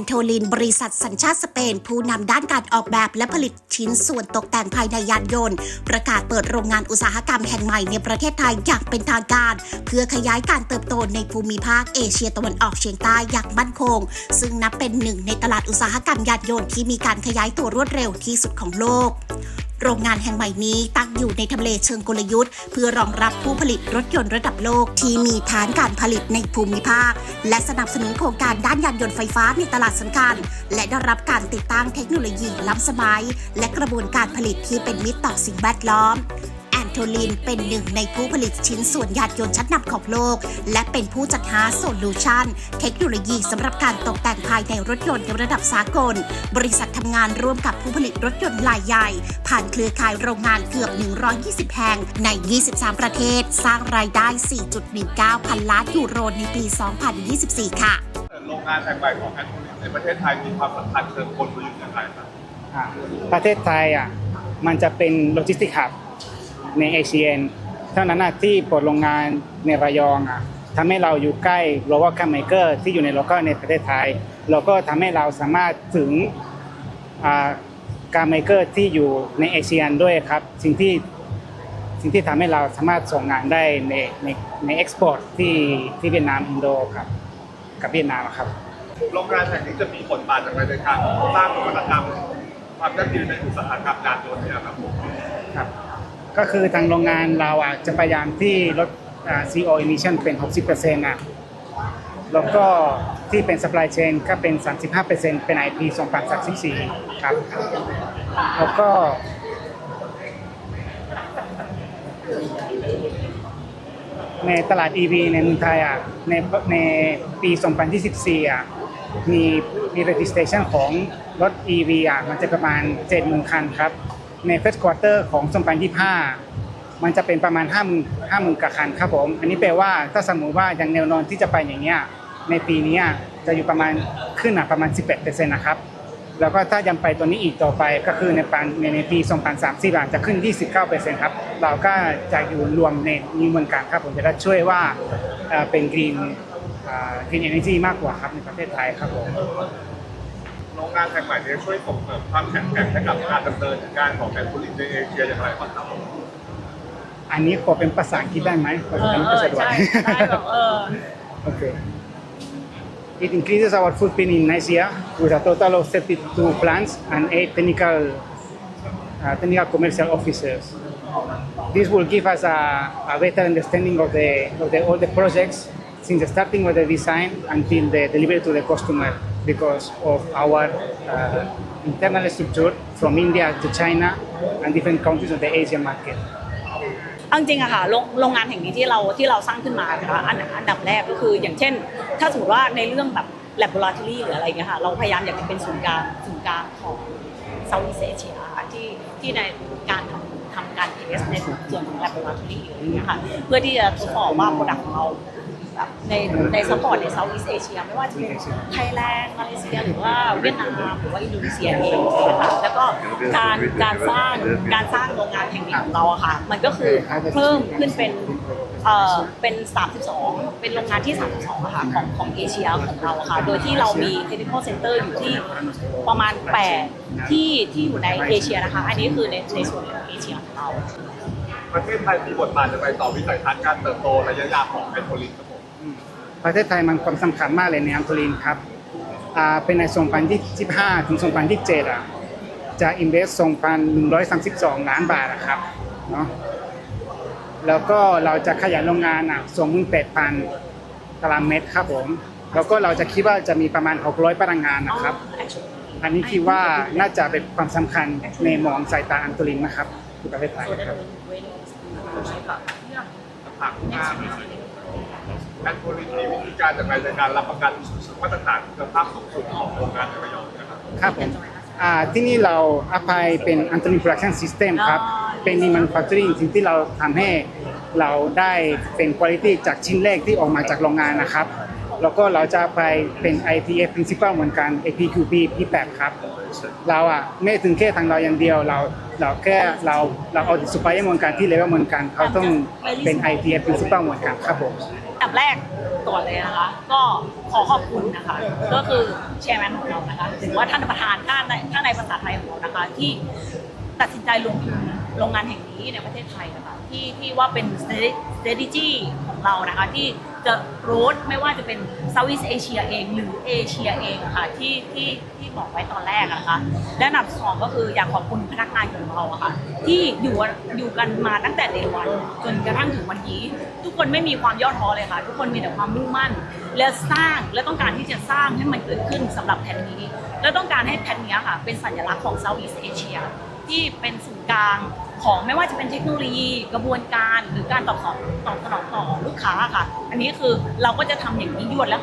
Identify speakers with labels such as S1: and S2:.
S1: อนโทลิน บริษัทสัญชาติสเปน ผู้นำด้านการออกแบบและผลิตชิ้นส่วนตกแต่งภายในยานยนต์ ประกาศเปิดโรงงานอุตสาหกรรมแห่งใหม่ในประเทศไทยอย่างเป็นทางการ เพื่อขยายการเติบโตในภูมิภาคเอเชียตะวันออกเฉียงใต้อย่างมั่นคง ซึ่งนับเป็นหนึ่งในตลาดอุตสาหกรรมยานยนต์ที่มีการขยายตัวรวดเร็วที่สุดของโลก โรงงานแห่งใหม่นี้ตั้งอยู่ในทำเลเชิงกลยุทธ์ เพื่อรองรับผู้ผลิตรถยนต์ระดับโลกที่มีฐานการผลิตในภูมิภาค และสนับสนุนโครงการด้านยานยนต์ไฟฟ้าในตลาดสำคัญ และได้รับการติดตั้งเทคโนโลยีล้ำสมัย และกระบวนการผลิตที่เป็นมิตรต่อสิ่งแวดล้อม โทลินเป็นหนึ่งในผู้ผลิตชิ้นส่วนยานยนต์ชั้นนำของโลก และเป็นผู้จัดหาโซลูชันเทคโนโลยีสำหรับการตกแต่งภายในรถยนต์ในระดับสากล บริษัททำงานร่วมกับผู้ผลิตรถยนต์รายใหญ่ ผ่านเครือข่ายโรงงานเกือบ 120 แห่ง ใน 23 ประเทศ สร้างรายได้ 4.19 พันล้านยูโรในปี 2024 ค่ะ
S2: โรงงานแห่งใหม่ของแอนโทนิในประเทศไทยมีความสำคัญเชิงกลยุทธ์อย่างไรครับ
S3: อ่าประเทศไทยอะมันจะเป็นโลจิสติกฮับ ในเอเชียเท่านั้นนะที่เปิดโรงงานในระยองอะทำให้เราอยู่ใกล้ global car maker ที่อยู่ในโลกในประเทศไทยแล้วก็ทำให้เราสามารถถึงการเมเกอร์ที่อยู่ในเอเชียด้วยครับ สิ่งที่สิ่งที่ทำให้เราสามารถส่งงานได้ในในในเอ็กซ์พอร์ตที่ที่เวียดนามอินโดครับกับเวียดนามครับ
S2: โรงงานแห่งนี้จะมีบทบาทอย่างไรในการสร้างนวัตกรรมความยั่งยืนในอุตสาหกรรมยานยนต์เนี่ยครับผม
S3: ครับ ก็คือทางโรงงานเราอะจะพยายามที่ลด CO emission เป็น 60%อะแล้วก็ที่เป็น supply chain ก็เป็น 35%เป็น IP 2034ครับ แล้วก็ ในตลาด EV ในเมืองไทยอะในในปี 2024 อะ มีมี registration ของรถ EV อะ มันจะประมาณ 70,000 คันครับ ใน first quarter ของ2025 มันจะเป็นประมาณ 50,000 50,000กว่าคันครับผม อันนี้แปลว่าถ้าสมมุติว่ายังแนวนอนที่จะไปอย่างเงี้ยในปีนี้จะอยู่ประมาณขึ้นอะประมาณ 18%นะครับแล้วก็ถ้ายังไปตัวนี้อีกต่อไปก็คือในปีในในปี2030อะจะขึ้น 29%ครับ เราก็จะอยู่รวมในนี้เหมือนกันครับ ผมจะได้ช่วยว่าเป็น green อ่า green energy มากกว่าครับในประเทศไทยครับผม
S2: โรงงานแห่งใหม่นี้ช่วยส่งเสริมความแข็งแกร่งให้กับการดำเนินการของแอนโทนิในเอเชียอย่างไรบ้างครับ
S3: อันนี้ขอเป็นภาษาอังกฤษได้ไหมภา
S4: เอ
S3: ษา
S4: อ
S3: อังก
S4: เอ
S3: ฤษ
S4: อ
S3: สะดวก
S4: ใช่ได้แบบเออ
S3: Okay. It increases our footprint in Asia with a total of 32 plants and 8 technical, uh, technical commercial officers. This will give us a, a better understanding of, the, of the, all the projects since the starting of the design until the delivery to the customer because of our uh, internal structure from India to China and different countries of the Asian market.
S4: เอาจริงๆอะค่ะโรงโรงงานแห่งนี้ที่เราที่เราสร้างขึ้นมานะคะอันอันดับแรกก็คืออย่างเช่น ถ้าสมมติว่าในเรื่องแบบ laboratory หรืออะไรเงี้ยค่ะเราพยายามอยากจะเป็นศูนย์กลางศูนย์กลางของ Southeast Asia ค่ะที่ที่ในการทำทำการเทสในส่วนของ laboratory อะไรเงี้ยค่ะเพื่อที่จะทดสอบว่า product ของเรา แบบในในซัพพอร์ตใน Southeast Asia ไม่ว่าจะเป็นไทยแลนด์มาเลเซียหรือว่าเวียดนามหรือว่าอินโดนีเซียเองนะคะแล้วก็การการสร้างการสร้างโรงงานแห่งนี้ของเราอะค่ะ มันก็คือเพิ่มขึ้นเป็นเอ่อเป็น 32 เป็นโรงงานที่ 32อะค่ะของของเอเชียของเราอะค่ะ โดยที่เรามี technical center อยู่ที่ประมาณ 8 ที่ที่อยู่ในเอเชียนะคะ อันนี้คือในในส่วนของเอเชียของเรา
S2: ประเทศไทยมีบทบาทอย่างไรต่อวิสัยทัศน์การเติบโตระยะยาวของแอนโทนิครับผม
S3: ประเทศไทยมันความสำคัญมากเลยในอังกฤษครับอ่าเป็นใน2025ถึง2027อะจะ invest 2,132ล้านบาทนะครับเนาะแล้วก็เราจะขยายโรงงานอะ28,000ตารางเมตรครับผมแล้วก็เราจะคิดว่าจะมีประมาณ 600 พนักงานนะครับ อันนี้คิดว่าน่าจะเป็นความสำคัญในมองสายตาอังกฤษนะครับที่ประเทศไทยครับ
S2: ถามห น้าแอนโทนิมีวิธีการอย่างไรในการรับประกันมาตรฐานคุณภาพสูงสุดของโรงงานในระยองนะครับ
S3: ครับผมอ่าที่นี่เราอภัยเป็น Anthony Production System ครับ
S4: อ๋อ
S3: เป็น Lean Manufacturing สิ่งที่เราทำให้เราได้เป็นคุณภาพจากชิ้นแรกที่ออกมาจากโรงงานนะครับ แล้วก็เราจะไปเป็น ITF Principal เหมือนกัน APQP P8 ครับ เราอะไม่ถึงแค่ทางเราอย่างเดียว เราเราแค่เราเราเอาสุปายเหมือนกันที่เลเวลเหมือนกัน เขาต้องเป็น ITF Principal เหมือนกันครับผม
S4: อันดับแรกก่อนเลยนะคะ ก็ขอขอบคุณนะคะ ก็คือแชร์แมนของเรานะคะหรือว่าท่านประธานท่านในท่านในภาษาไทยของเรานะคะที่ตัดสินใจลงทุนโรงงานแห่งนี้ในประเทศไทยนะคะที่ที่ว่าเป็น strategy ข องเรานะคะ ที่จะโรดไม่ว่าจะเป็น Southeast Asia เองหรือเอเชียเองอะค่ะที่ที่ที่บอกไว้ตอนแรกอะนะคะและอันดับสองก็คืออยากขอบคุณพนักงานของเราอะค่ะที่อยู่อยู่กันมาตั้งแต่เดวันจนกระทั่งถึงวันนี้ ทุกคนไม่มีความย่อท้อเลยค่ะ ทุกคนมีแต่ความมุ่งมั่น และสร้างและต้องการที่จะสร้างให้มันเกิดขึ้นสำหรับแผ่นนี้ และต้องการให้แผ่นนี้ค่ะเป็นสัญลักษณ์ของ Southeast Asia ที่เที่เป็นศูนย์กลางของไม่ว่าจะเป็นเทคโนโลยีกระบวนการหรือการตอบสนองตอบสนองต่อลูกค้าค่ะ อันนี้คือเราก็จะทำอย่างนี้ยวดและ